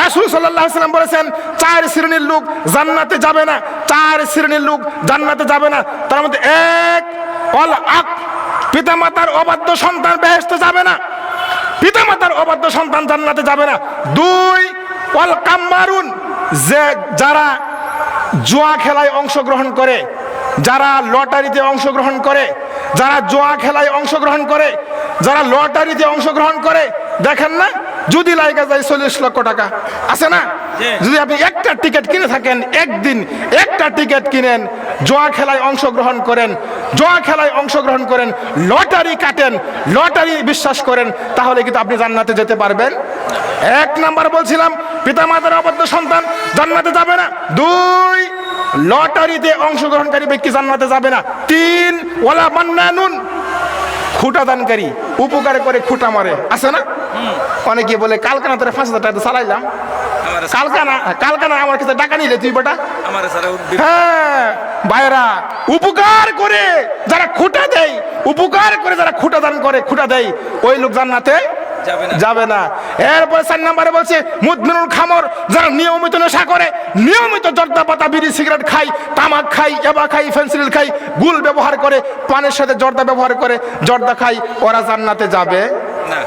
রাসূল সাল্লাম বলেছেন, চার শ্রেণির লোক জান্নাতে যাবে না, চার শ্রেণির লোক জান্নাতে যাবে না। তার মধ্যে এক, অল আক পিতামাতার অবাধ্য সন্তান বেহেশতে যাবে না। পিতামাতার অবাধ্য সন্তান জান্নাতে যাবে না। দুই, অল কাম্মারুন, যে যারা জুয়া খেলায় অংশগ্রহণ করে, যারা লটারিতে অংশগ্রহণ করে, যারা জুয়া খেলায় অংশগ্রহণ করে, যারা লটারিতে অংশগ্রহণ করে, দেখেন না? যদি লাইগা যায় চল্লিশ লক্ষ টাকা। আছে না? যদি আপনি একটা টিকিট কিনে থাকেন একদিন একটা টিকিট কিনেন জোয়া খেলায় অংশগ্রহণ করেন জোয়া খেলায় অংশগ্রহণ করেন লটারি কাটেন লটারি বিশ্বাস করেন তাহলে কিন্তু আপনি জান্নাতে যেতে পারবেন। এক নাম্বার বলছিলাম পিতামাতার অবদ্ধ সন্তান জান্নাতে যাবে না। দুই লটারিতে অংশগ্রহণকারী ব্যক্তি জান্নাতে যাবে না। তিন ওলা মান্নানুন। খুঁটা দানকারী উপকার করে খুঁটা মারে। আছে না? অনেকে বলে কালকানা তোরা পাঁচ হাজার টাকা চালাইলাম। কালকানা কালকানা আমার কাছে টাকা নিলে তুই বেটা। হ্যাঁ ভাইরা উপকার করে যারা খুঁটা দেয় উপকার করে যারা খুঁটা দান করে খুঁটা দেয় ওই লোক জান্নাতে। যাবে না। এরপরে চার নাম্বারে বলছে মুদমিনুল খামর যারা নিয়মিত নেশা করে নিয়মিত জর্দা পাতা বিড়ি সিগারেট খাই তামাক খাই এবা খাই ফেন্সিল খাই গুল ব্যবহার করে পানের সাথে জর্দা ব্যবহার করে জর্দা খাই ওরা জান্নাতে যাবে। না।